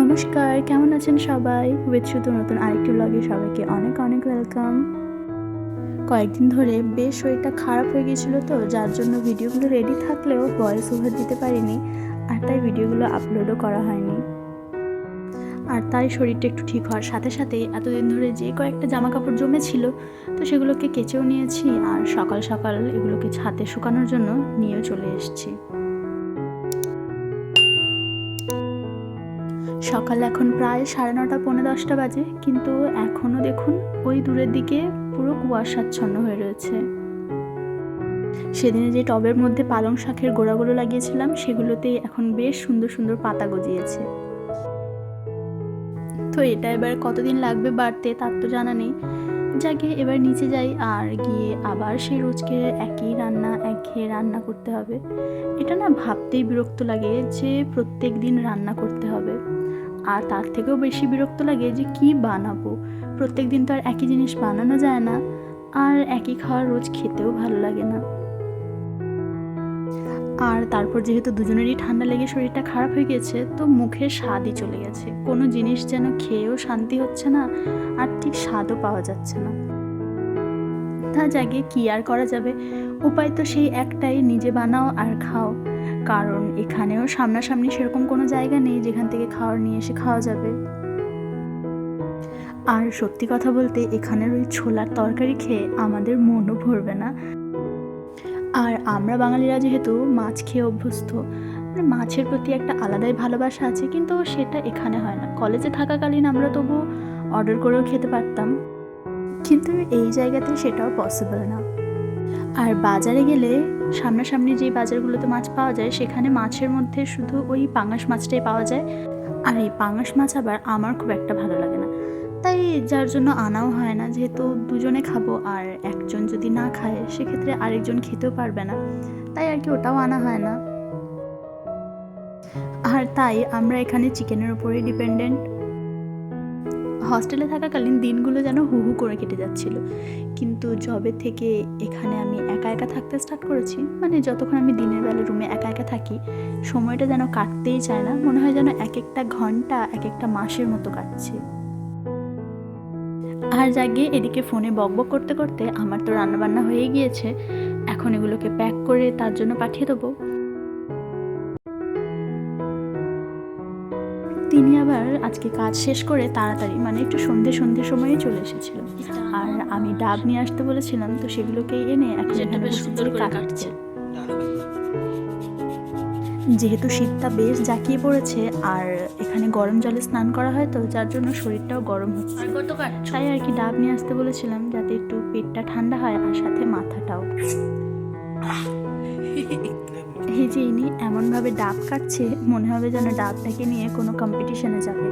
নমস্কার, কেমন আছেন সবাই? উইথ শুধু নতুন আরেকটি ব্লগে সবাইকে অনেক অনেক ওয়েলকাম কয়েকদিন ধরে বেশ শরীরটা খারাপ হয়ে গিয়েছিল তো, যার জন্য ভিডিওগুলো রেডি থাকলেও ভয়েস ওভার দিতে পারিনি, আর তাই ভিডিওগুলো আপলোডও করা হয়নি। আর তাই শরীরটা একটু ঠিক হওয়ার সাথে সাথে এতদিন ধরে যে কয়েকটা জামা কাপড় জমেছিল, তো সেগুলোকে কেচেও নিয়েছি, আর সকাল সকাল এগুলোকে ছাতে শুকানোর জন্য নিয়েও চলে এসেছি। সকাল এখন প্রায় সাড়ে নটা, পৌনে দশটা বাজে, কিন্তু এখনও দেখুন ওই দূরের দিকে পুরো কুয়াশাচ্ছন্ন হয়ে রয়েছে। সেদিনে যে টবের মধ্যে পালং শাকের গোড়াগুলো লাগিয়েছিলাম, সেগুলোতে এখন বেশ সুন্দর সুন্দর পাতা গজিয়েছে। তো এটা এবার কতদিন লাগবে বাড়তে তার তো জানা নেই। যাকে এবার নিচে যাই আর গিয়ে আবার সেই রোজকে একই রান্না, একঘেয়ে রান্না করতে হবে। এটা না ভাবতেই বিরক্ত লাগে যে প্রত্যেক দিন রান্না করতে হবে। আর তার থেকেও বেশি বিরক্ত লাগে যে কি বানাবো। প্রত্যেক দিন তো আর একই জিনিস বানানো যায় না। আর একই খাওয়ার রোজ খেতেও ভালো লাগে না। আর তারপর যেহেতু দুজনেরই ঠান্ডা লেগে শরীরটা খারাপ হয়ে গেছে, তো মুখের স্বাদই চলে গেছে। কোনো জিনিস যেন খেয়েও শান্তি হচ্ছে না, আর ঠিক স্বাদও পাওয়া যাচ্ছে না। তা জাগে কি আর করা যাবে? উপায় তো সেই একটাই, নিজে বানাও আর খাও। কারণ এখানেও সামনাসামনি সেরকম কোনো জায়গা নেই যেখান থেকে খাওয়ার নিয়ে এসে খাওয়া যাবে। আর সত্যি কথা বলতে এখানের ওই ছোলার তরকারি খেয়ে আমাদের মনও ভরবে না। আর আমরা বাঙালিরা যেহেতু মাছ খেয়ে অভ্যস্ত মানে মাছের প্রতি একটা আলাদাই ভালোবাসা আছে, কিন্তু সেটা এখানে হয় না। কলেজে থাকাকালীন আমরা তবু অর্ডার করেও খেতে পারতাম। কিন্তু এই জায়গাতে সেটাও পসিবল না। আর বাজারে গেলে সামনাসামনি যে বাজারগুলোতে মাছ পাওয়া যায়, সেখানে মাছের মধ্যে শুধু ওই পাঙাশ মাছটাই পাওয়া যায়। আর এই পাঙাশ মাছ আবার আমার খুব একটা ভালো লাগে না। তাই যার জন্য আনাও হয় না, যেহেতু দুজনে খাব আর একজন যদি না খায়, সেক্ষেত্রে আরেকজন খেতেও পারবে না। তাই আর কি ওটাও আনা হয় না। আর তাই আমরা এখানে চিকেনের উপরে ডিপেন্ডেন্ট হস্টেলে থাকাকালীন দিনগুলো যেন হু হু করে কেটে যাচ্ছিল। কিন্তু জবে থেকে এখানে আমি একা একা থাকতে স্টার্ট করেছি। মানে যতক্ষণ আমি দিনের বেলা রুমে একা একা থাকি, সময়টা যেন কাটতেই চায় না। মনে হয় যেন এক একটা ঘণ্টা এক একটা মাসের মতো কাটছে। আর জাগে এদিকে ফোনে বকবক করতে করতে আমার তো রান্নাবান্না হয়ে গিয়েছে। এখন এগুলোকে প্যাক করে তার জন্য পাঠিয়ে দেবো। তিনি আবার আজকে কাজ শেষ করে তাড়াতাড়ি মানে একটু সন্ধে সন্ধে সময়ে চলে এসেছিল আর আমি ডাব নিয়ে আসতে বলেছিলাম তো সেগুলোকেই এনে এখন এখানে বেশ সুন্দর কাটছে। যেহেতু শীতটা বেশ জাঁকিয়ে পড়েছে আর এখানে গরম জলে স্নান করা হয় তো যার জন্য শরীরটাও গরম হচ্ছে। তাই আর কি ডাব নিয়ে আসতে বলেছিলাম যাতে একটু পেটটা ঠান্ডা হয় আর সাথে মাথাটাও। এই যে ইনি এমনভাবে ডাব কাটছে, মনে হবে যেন ডাবটাকে নিয়ে কোনো কম্পিটিশনে যাবে।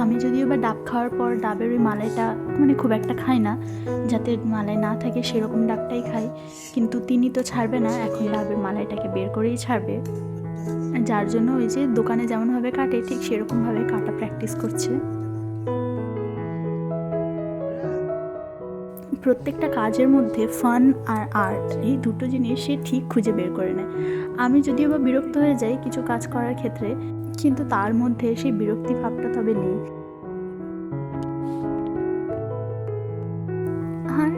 আমি যদিও বা ডাব খাওয়ার পর ডাবের ওই মালাইটা মানে খুব একটা খাই না, যাতে মালাই না থাকে সেরকম ডাবটাই খাই, কিন্তু তিনি তো ছাড়বে না, এখন ডাবের মালাইটাকে বের করেই ছাড়বে। যার জন্য ওই যে দোকানে যেমনভাবে কাটে, ঠিক সেরকমভাবে কাটা প্র্যাকটিস করছে। প্রত্যেকটা কাজের মধ্যে ফান আর আর্ট এই দুটো জিনিস সে ঠিক খুঁজে বের করে নেয়। আমি যদিও বা বিরক্ত হয়ে যাই কিছু কাজ করার ক্ষেত্রে, কিন্তু তার মধ্যে সেই বিরক্তি ভাবটা তবে নেই। আর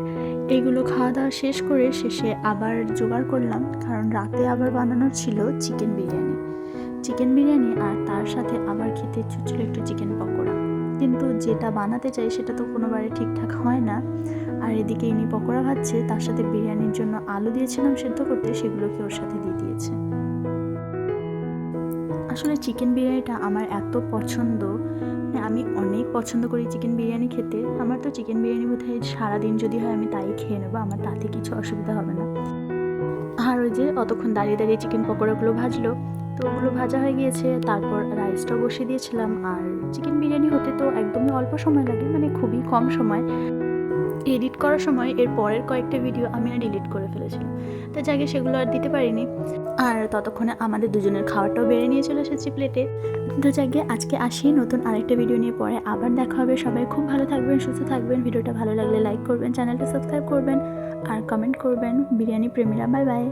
এগুলো খাওয়া দাওয়া শেষ করে শেষে আবার জোগাড় করলাম, কারণ রাতে আবার বানানোর ছিল চিকেন বিরিয়ানি। চিকেন বিরিয়ানি আর তার সাথে আবার খেতে ইচ্ছে একটু চিকেন পকোড়া। কিন্তু যেটা বানাতে চাই সেটা তো কোনোবারে ঠিকঠাক হয় না। আর এদিকে ইনি পকোড়া ভাজছে, তার সাথে বিরিয়ানির জন্য আলু দিয়েছিলাম সেদ্ধ করতে, সেগুলোকে ওর সাথে দিয়ে দিয়েছে। আসলে চিকেন বিরিয়ানিটা আমার এত পছন্দ মানে আমি অনেক পছন্দ করি চিকেন বিরিয়ানি খেতে। আমার তো চিকেন বিরিয়ানি বোধহয় সারাদিন যদি হয় আমি তাই খেয়ে নেব, আমার তাতে কিছু অসুবিধা হবে না। আর ওই যে অতক্ষণ দাঁড়িয়ে দাঁড়িয়ে চিকেন পকোড়াগুলো ভাজলো। তো ওগুলো ভাজা হয়ে গিয়েছে, তারপর রাইসটাও বসিয়ে দিয়েছিলাম। আর চিকেন বিরিয়ানি হতে তো একদমই অল্প সময় লাগে মানে খুবই কম সময়। এডিট করার সময় এর পরের কয়েকটা ভিডিও আমি আর ডিলিট করে ফেলেছিলাম। তো যাকে সেগুলো আর দিতে পারিনি। আর ততক্ষণে আমাদের দুজনের খাওয়াটাও বেড়ে নিয়ে চলে এসেছি প্লেটে তো যাকে আজকে আসি নতুন আরেকটা ভিডিও নিয়ে পরে। আবার দেখা হবে। সবাই খুব ভালো থাকবেন, সুস্থ থাকবেন। ভিডিওটা ভালো লাগলে লাইক করবেন চ্যানেলটা সাবস্ক্রাইব করবেন, আর কমেন্ট করবেন। Biryani প্রেমীরা bye bye